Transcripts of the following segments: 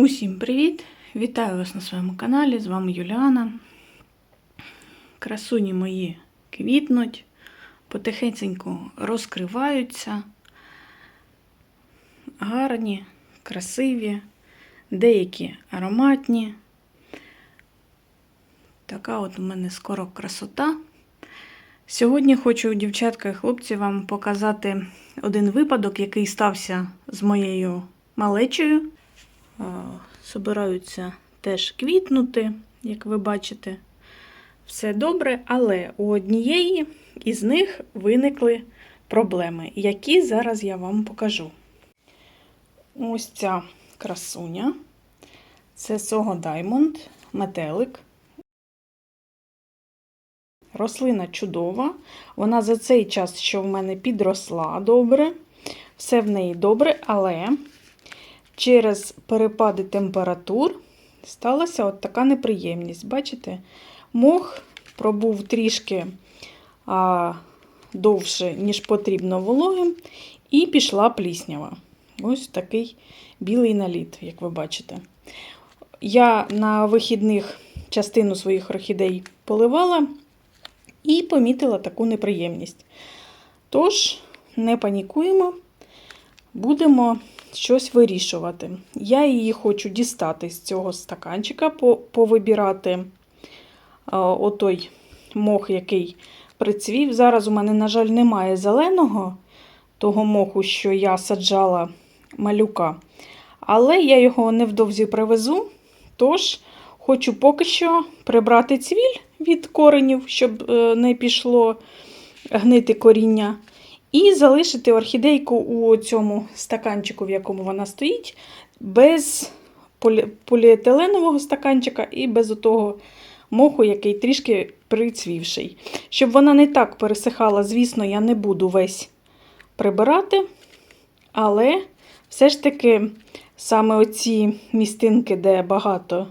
Усім привіт! Вітаю вас на своєму каналі. З вами Юліана. Красуні мої квітнуть, потихеньку розкриваються. Гарні, красиві, деякі ароматні. Така от у мене скоро красота. Сьогодні хочу, дівчатка і хлопці, вам показати один випадок, який стався з моєю малечею. Собираються теж квітнути, як ви бачите. Все добре, але у однієї із них виникли проблеми, які зараз я вам покажу. Ось ця красуня. Це Сого Даймонд, метелик. Рослина чудова. Вона за цей час, що в мене підросла добре. Все в неї добре, але через перепади температур сталася от така неприємність. Бачите, мох пробув трішки а, довше, ніж потрібно вологим, і пішла пліснява. Ось такий білий наліт, як ви бачите. Я на вихідних частину своїх орхідей поливала і помітила таку неприємність. Тож, не панікуємо, будемо щось вирішувати. Я її хочу дістати з цього стаканчика, повибирати отой мох, який прицвів. Зараз у мене, на жаль, немає зеленого того моху, що я саджала малюка. Але я його невдовзі привезу. Тож, хочу поки що прибрати цвіль від коренів, щоб е, не пішло гнити коріння. І залишити орхідейку у цьому стаканчику, в якому вона стоїть, без поліетиленового стаканчика і без того моху, який трішки прицвівший. Щоб вона не так пересихала, звісно, я не буду весь прибирати. Але все ж таки саме оці містинки, де багато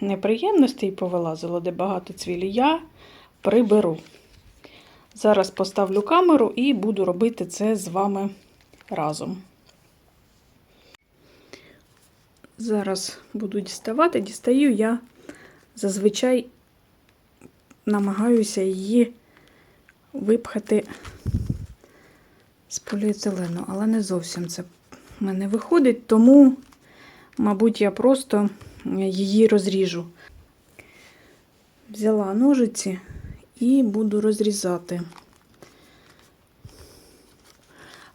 неприємностей повилазило, де багато цвілі, я приберу. Зараз поставлю камеру і буду робити це з вами разом. Зараз буду діставати. Дістаю я зазвичай намагаюся її випхати з поліетилену, але не зовсім це в мене виходить, тому, мабуть, я просто її розріжу. Взяла ножиці і буду розрізати.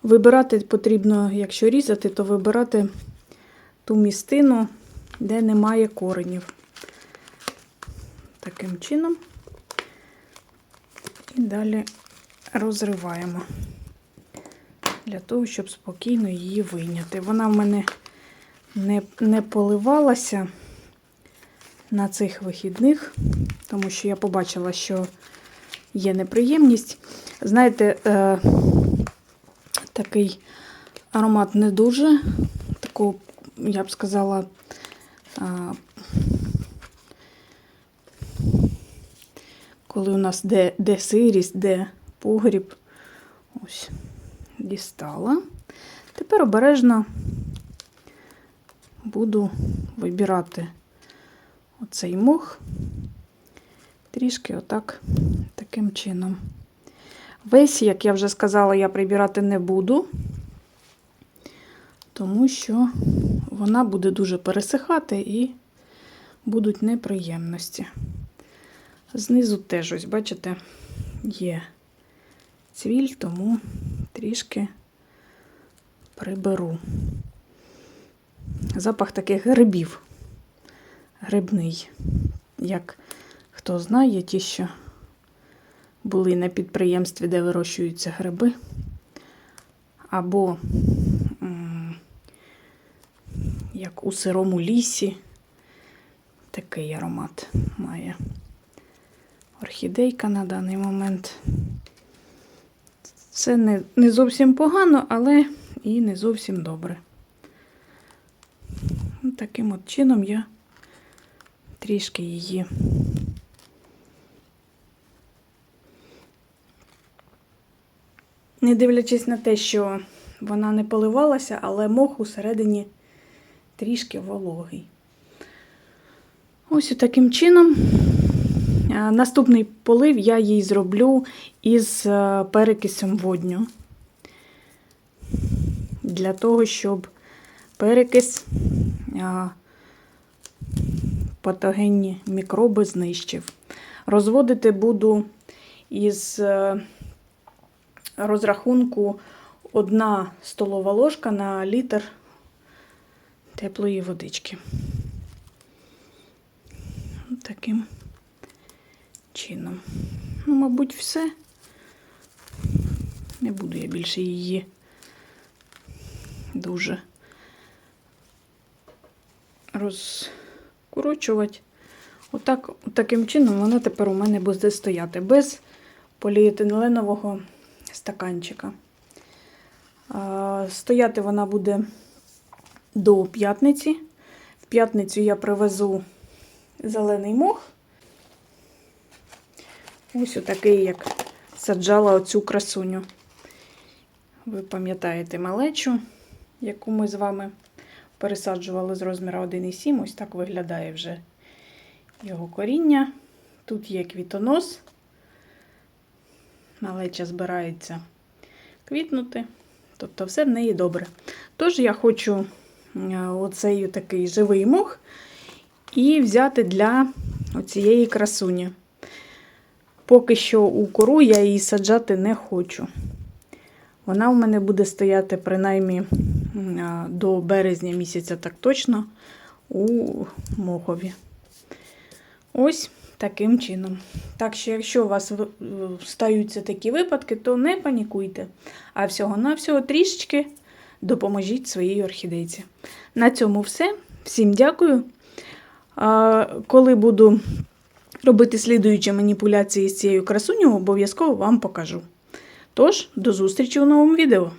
Вибирати потрібно, якщо різати, то вибирати ту містину, де немає коренів. Таким чином. І далі розриваємо для того, щоб спокійно її вийняти. Вона в мене не, не поливалася на цих вихідних, тому що я побачила, що є неприємність. Знаєте, е, такий аромат не дуже, таку, я б сказала, е, коли у нас де, де сирість, де погріб, ось, дістала. Тепер обережно буду вибирати оцей мох трішки отак, таким чином. Весь, як я вже сказала, я прибирати не буду, тому що вона буде дуже пересихати і будуть неприємності. Знизу теж, ось, бачите, є цвіль, тому трішки приберу. Запах таких грибів, грибний, як хто знає, ті, що були на підприємстві, де вирощуються гриби, або як у сирому лісі, такий аромат має орхідейка на даний момент. Це не, не зовсім погано, але і не зовсім добре. Таким от чином я трішки її не дивлячись на те, що вона не поливалася, але мох усередині трішки вологий. Ось таким чином. Е, Наступний полив я їй зроблю із е, перекисом водню. Для того, щоб перекис е, патогенні мікроби знищив. Розводити буду із розрахунку 1 столова ложка на літр теплої водички. Таким чином. Ну, мабуть, все. Не буду я більше її дуже розкорочувати. Отак, таким чином вона тепер у мене буде стояти без поліетиленового стаканчика. Стояти вона буде до п'ятниці. В п'ятницю я привезу зелений мох. Ось отакий, як саджала оцю красуню. Ви пам'ятаєте малечу, яку ми з вами пересаджували з розміру 1,7. Ось так виглядає вже його коріння. Тут є квітонос. Малеча збирається квітнути. Тобто все в неї добре. Тож я хочу е, оцей такий живий мох і взяти для оцієї красуні. Поки що у кору я її саджати не хочу. Вона у мене буде стояти принаймні до березня місяця, так точно, у мохові. Ось таким чином. Так що, якщо у вас стаються такі випадки, то не панікуйте. А всього-навсього трішечки допоможіть своїй орхідейці. На цьому все. Всім дякую. Коли буду робити слідуючі маніпуляції з цією красуню, обов'язково вам покажу. Тож, до зустрічі у новому відео!